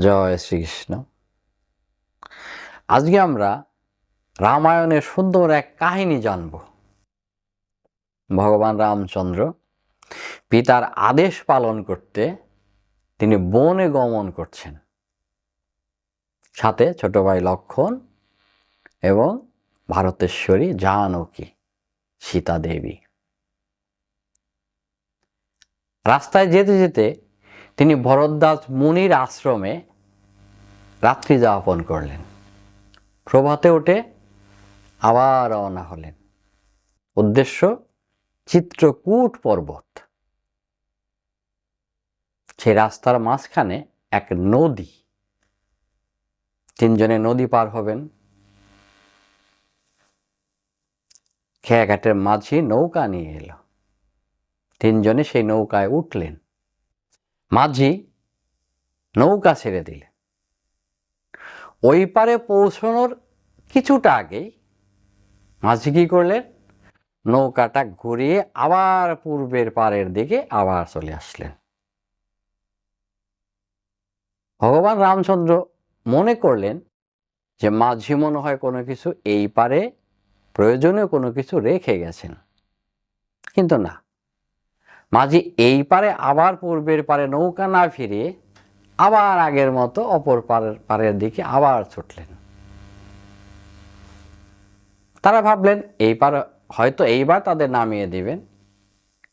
জয় শ্রীকৃষ্ণ। আজকে আমরা রামায়ণের সুন্দর এক কাহিনী জানব। ভগবান রামচন্দ্র পিতার আদেশ পালন করতে তিনি বনে গমন করছেন। সাথে ছোট ভাই লক্ষণ এবং ভারতেশ্বরী জানকী, সীতা দেবী। রাস্তায় যেতে যেতে তিনি ভরদ্বাজ মুনির আশ্রমে রাত্রি যাপন করলেন। প্রভাতে উঠে আবার রওনা হলেন। উদ্দেশ্য, চিত্রকূট পর্বত। সেই রাস্তার মাঝখানে এক নদী। তিনজনে নদী পার হবেন। খেয়াঘাটের মাঝি নৌকা নিয়ে এলো। তিনজনে সেই নৌকায় উঠলেন। মাঝি নৌকা ছেড়ে দিলেন। ওই পারে পৌঁছানোর কিছুটা আগেই মাঝি কি করলেন? নৌকাটা ঘুরিয়ে আবার পূর্বের পারের দিকে আবার চলে আসলেন। ভগবান রামচন্দ্র মনে করলেন যে মাঝি মনে হয় কোনো কিছু এই পারে প্রয়োজনীয় কোনো কিছু রেখে গেছেন। কিন্তু না। মাঝি এই পারে আবার পূর্বের পারে নৌকা না ফিরিয়ে আবার আগের মতো অপর পারের পারের দিকে আবার ছুটলেন। তারা ভাবলেন, এই পার হয়তো এইবার তাদের নামিয়ে দিবেন,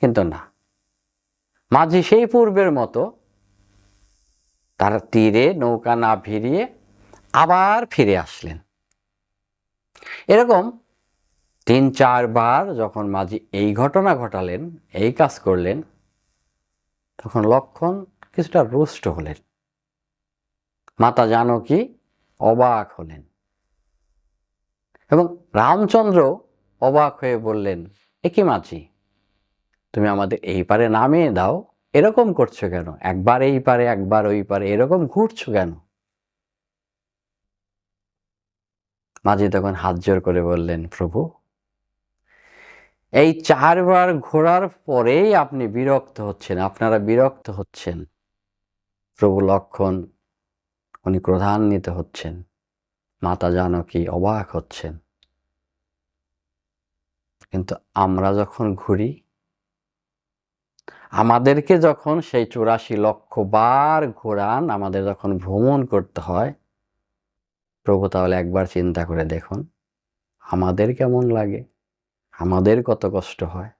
কিন্তু না। মাঝি সেই পূর্বের মতো তার তীরে নৌকা না ফিরিয়ে আবার ফিরে আসলেন। এরকম তিন চারবার যখন মাঝি এই ঘটনা ঘটালেন, এই কাজ করলেন, তখন লক্ষণ কিছুটা রুষ্ট হলেন। মাতা জানকী অবাক হলেন এবং রামচন্দ্র অবাক হয়ে বললেন একই মাঝি? তুমি আমাদের এই পারে নামিয়ে দাও। এরকম করছ কেন? একবার এই পারে, একবার ওই পারে। এরকম ঘুরছো কেন? মাঝি তখন হাত জোর করে বললেন, প্রভু, এই চারবার ঘোরার পরেই আপনি বিরক্ত হচ্ছেন। আপনারা বিরক্ত হচ্ছেন। প্রভু লক্ষণ উনি ক্রধান্বিত হচ্ছেন। মাতা জানকী অবাক হচ্ছেন। কিন্তু আমরা যখন ঘুরি, আমাদেরকে যখন সেই চুরাশি লক্ষ বার ঘোরান, আমাদের যখন ভ্রমণ করতে হয়, প্রভু তাহলে একবার চিন্তা করে দেখুন, আমাদের কেমন লাগে? আমাদের কত কষ্ট হয়?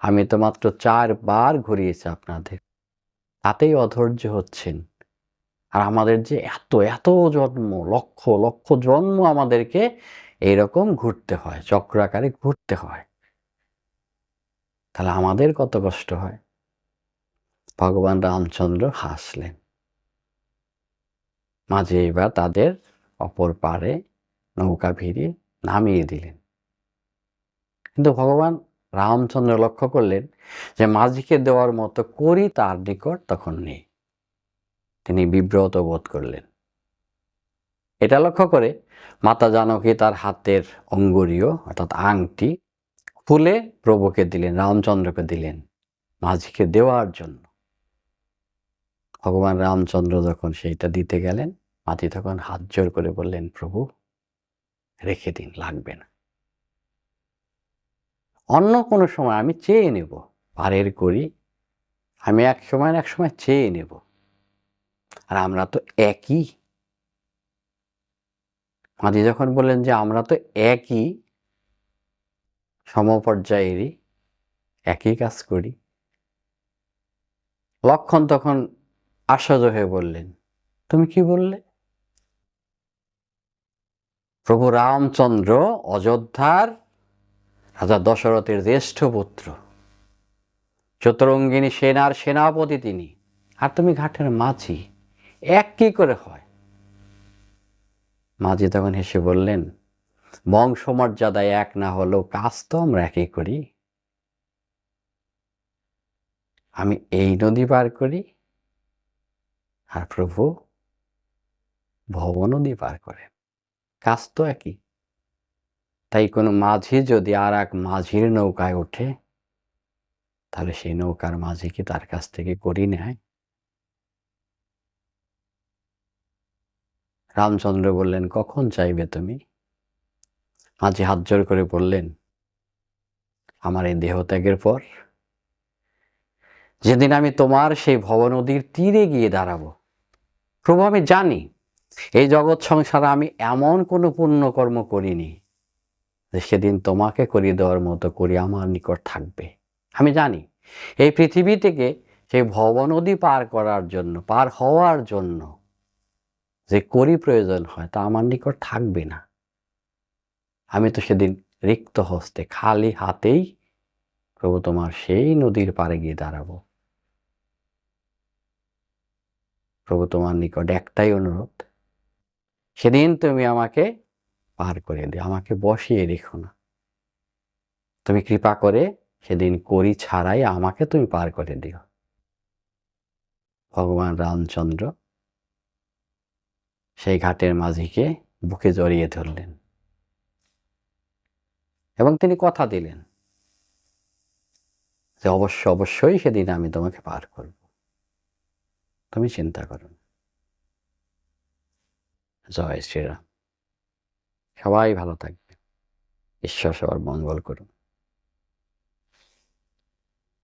আমি তো মাত্র চারবার ঘুরিয়েছি আপনাদের। তাতেই অধৈর্য হচ্ছেন। আর আমাদের যে এত এত জন্ম, লক্ষ লক্ষ জন্ম আমাদেরকে এইরকম ঘুরতে হয়, চক্রাকারে ঘুরতে হয়। তাহলে আমাদের কত কষ্ট হয়? ভগবান রামচন্দ্র হাসলেন। মাঝে এবার তাদের অপর পারে নৌকা ভিড়ে নামিয়ে দিলেন। কিন্তু ভগবান রামচন্দ্র লক্ষ্য করলেন যে মাঝিকে দেওয়ার মতো করি তার নিকট তখন নেই। তিনি বিব্রত বোধ করলেন। এটা লক্ষ্য করে মাতা জানকী তার হাতের অঙ্গুরীয়, অর্থাৎ আংটি, খুলে প্রভুকে দিলেন, রামচন্দ্রকে দিলেন, মাঝিকে দেওয়ার জন্য। ভগবান রামচন্দ্র যখন সেইটা দিতে গেলেন মাঝি তখন হাত জোর করে বললেন, প্রভু, রেখে দিন, লাগবে না। অন্য কোনো সময় আমি চেয়ে নেব, পারের করি, আমি এক সময় এক সময় চেয়ে নেব। আর আমরা তো একই। মাঝি যখন বললেন যে আমরা তো একই, সমপর্যায়েরই একই কাজ করি। লক্ষণ তখন আশ্চর্য হয়ে বললেন, তুমি কি বললে? প্রভু রামচন্দ্র অযোধ্যার রাজা দশরথের জ্যেষ্ঠ পুত্র। চতুরঙ্গিনী সেনার সেনাপতি তিনি। আর তুমি ঘাটের মাঝি। এক কি করে হয়? মাঝি তখন হেসে বললেন বংশমর্যাদায় এক না হলেও কাজ তো আমরা একই করি। আমি এই নদী পার করি আর প্রভু ভব নদী পার করেন কাজ তো একই। তাই কোনো মাঝি যদি আর এক মাঝির নৌকায় ওঠে, তাহলে সেই নৌকার মাঝি কি তার কাছ থেকে করি নেয়? রামচন্দ্র বললেন, কখন চাইবে তুমি? মাঝি হাত জোর করে বললেন, আমার এই দেহত্যাগের পর, যেদিন আমি তোমার সেই ভব নদীর তীরে গিয়ে দাঁড়াবো। প্রভু, আমি জানি এই জগৎ সংসারে আমি এমন কোনো পুণ্যকর্ম করিনি যে সেদিন তোমাকে করিয়ে দেওয়ার মতো করি আমার নিকট থাকবে। আমি জানি এই পৃথিবী থেকে সেই ভব নদী পার করার জন্য, পার হওয়ার জন্য যে করি প্রয়োজন হয় তা আমার নিকট থাকবে না। আমি তো সেদিন রিক্ত হস্তে খালি হাতেই প্রভু তোমার সেই নদীর পাড়ে গিয়ে দাঁড়াবো। প্রভু তোমার নিকট একটাই অনুরোধ, সেদিন তুমি আমাকে পার করে দিও, আমাকে বসিয়ে রেখো না। তুমি কৃপা করে সেদিন করি ছাড়াই আমাকে তুমি পার করে দিও। ভগবান রামচন্দ্র সেই ঘাটের মাঝিকে বুকে জড়িয়ে ধরলেন এবং তিনি কথা দিলেন যে, অবশ্য, অবশ্যই সেদিন আমি তোমাকে পার করব। তুমি চিন্তা করো। জয় শ্রীরাম। সবাই ভালো থাকবে। ঈশ্বর সবার মঙ্গল করুন।